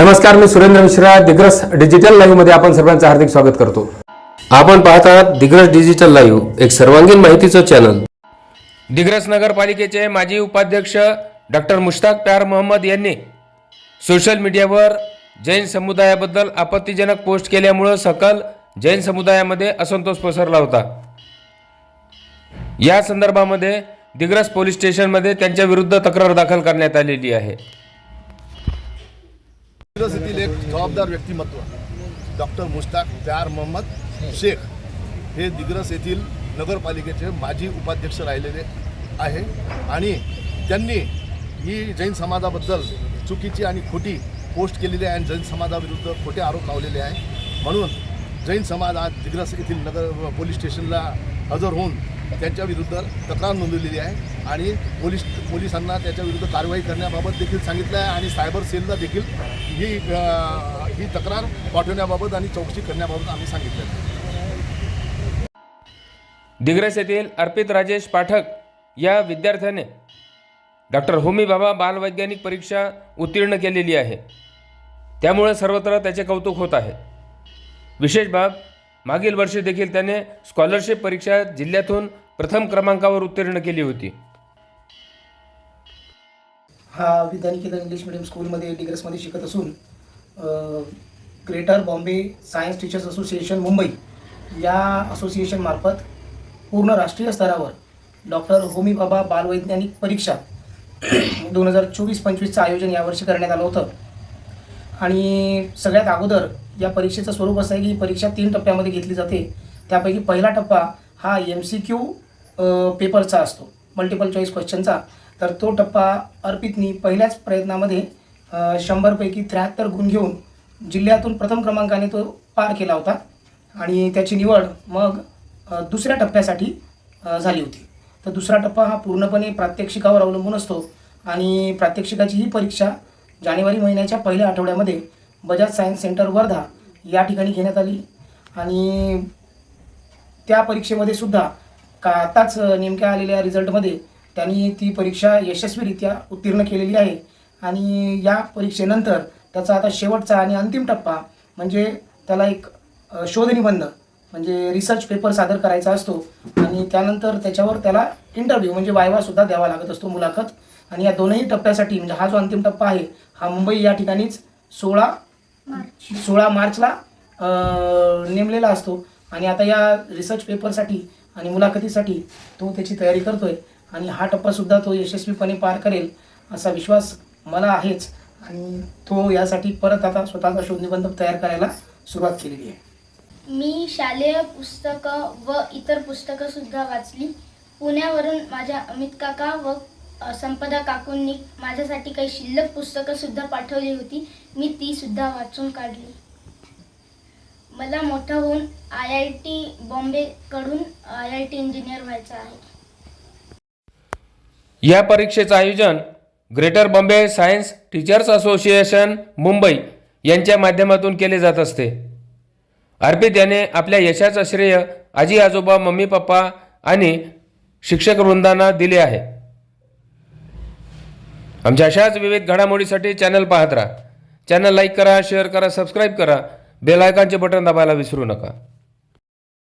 नमस्कार मी सुरेंद्र मिश्रा दिग्रस डिजिटल लाईव्हमध्ये आपण सर्वांचं हार्दिक स्वागत करतो. आपण पाहत आहात दिग्रस डिजिटल लाईव्ह एक सर्वांगीण माहितीचं चॅनल दिग्रस नगरपालिकेचे माजी उपाध्यक्ष डॉक्टर मुश्ताक प्यार मोहम्मद यांनी सोशल मीडियावर जैन समुदायाबद्दल आपत्तीजनक पोस्ट केल्यामुळं सकल जैन समुदायामध्ये असंतोष पसरला होता. या संदर्भामध्ये दिग्रस पोलीस स्टेशनमध्ये त्यांच्या विरुद्ध तक्रार दाखल करण्यात आलेली आहे. दिग्रस येथील एक जबाबदार व्यक्तिमत्व. डॉक्टर मुश्ताक प्यार मोहम्मद शेख हे दिग्रस येथील नगरपालिकेचे माजी उपाध्यक्ष राहिलेले आहे आणि त्यांनी ही जैन समाजाबद्दल चुकीची आणि खोटी पोस्ट केलेली आहे आणि जैन समाजाविरुद्ध खोटे आरोप लावलेले आहे. म्हणून जैन समाज आज दिग्रस येथील नगर पोलीस स्टेशनला हजर होऊन त्यांच्या विरुद्ध तक्रार नोंदवलेली आहे आणि पोलीस पोलिसांना त्याच्याविरुद्ध कारवाई करण्याबाबत देखील सांगितलं आहे आणि सायबर सेलला देखील ही ही तक्रार पाठवण्याबाबत आणि चौकशी करण्याबाबत आम्ही सांगितलं आहे. दिग्रस येथील अर्पित राजेश पाठक या विद्यार्थ्याने डॉक्टर होमी बाबा बालवैज्ञानिक परीक्षा उत्तीर्ण केलेली आहे. त्यामुळे सर्वत्र त्याचे कौतुक होत आहे. विशेष बाब मागील वर्षी देखील त्याने स्कॉलरशिप परीक्षा जिल्ह्यातून प्रथम क्रमांकावर उत्तीर्ण केली होती. हा विद्यानिकेतन इंग्लिश मिडियम स्कूलमध्ये डिग्रसमध्ये शिकत असून Greater Bombay Science Teachers Association Mumbai या असोसिएशनमार्फत पूर्ण राष्ट्रीय स्तरावर डॉक्टर होमी बाबा बालवैज्ञानिक परीक्षा दोन हजार चोवीस पंचवीसचं आयोजन यावर्षी करण्यात आलं होतं. आणि सगळ्यात अगोदर या परीक्षेचं स्वरूप असं आहे की परीक्षा तीन टप्प्यामध्ये घेतली जाते. त्यापैकी पहिला टप्पा हा एम सी क्यू पेपरचा असतो मल्टिपल चॉईस क्वेश्चनचा तर तो टप्पा अर्पितनी पहिल्याच प्रयत्नामध्ये शंभरपैकी त्र्याहत्तर गुण घेऊन जिल्ह्यातून प्रथम क्रमांकाने तो पार केला होता. आणि त्याची निवड मग दुसऱ्या टप्प्यासाठी झाली होती. तर दुसरा टप्पा हा पूर्णपणे प्रात्यक्षिकावर अवलंबून असतो आणि प्रात्यक्षिकाची ही परीक्षा जानेवारी महिन्याच्या पहिल्या आठवड्यामध्ये बजाज सायन्स सेंटर वर्धा या ठिकाणी घेण्यात आली. आणि त्या परीक्षेमध्ये सुद्धा का आताच नेमक्या आलेल्या रिझल्टमध्ये त्यांनी ती परीक्षा यशस्वीरित्या उत्तीर्ण केलेली आहे. आणि या परीक्षेनंतर त्याचा आता शेवटचा आणि अंतिम टप्पा म्हणजे त्याला एक शोधनिबंध म्हणजे रिसर्च पेपर सादर करायचा असतो. आणि त्यानंतर त्याच्यावर त्याला इंटरव्ह्यू म्हणजे वायवासुद्धा द्यावा लागत असतो मुलाखत. आणि या दोनही टप्प्यासाठी म्हणजे हा जो अंतिम टप्पा आहे हा मुंबई या ठिकाणीच सोळा सोळा मार्चला नेमलेला असतो. आणि आता या रिसर्च पेपरसाठी आणि मुलाखतीसाठी तो त्याची तयारी करतोय. आणि हा टप्पासुद्धा तो यशस्वीपणे पार करेल असा विश्वास मला आहेच. आणि तो यासाठी परत आता स्वतःचा शोधनिबंध तयार करायला सुरुवात केलेली आहे. मी शालेय पुस्तकं व इतर पुस्तकंसुद्धा वाचली. पुण्यावरून माझ्या अमित काका व संपदा काकूंनी माझ्यासाठी काही शिल्लक पुस्तकं सुद्धा पाठवली होती. मी ती सुद्धा वाचून काढली. मला मोठं होऊन आय आय टी बॉम्बेकडून आय आय टी इंजिनियर व्हायचं आहे. या परीक्षेचं आयोजन Greater Bombay Science Teachers Association Mumbai यांच्या माध्यमातून केले जात असते. अर्पित याने आपल्या यशाचं श्रेय आजी आजोबा मम्मी पप्पा आणि शिक्षक वृंदांना दिले आहे. आमच्या अशाच विविध घडामोडीसाठी चॅनल पाहत राहा. चॅनल लाईक करा शेअर करा सबस्क्राईब करा. बेल आयकॉनचे बटन दाबायला विसरू नका.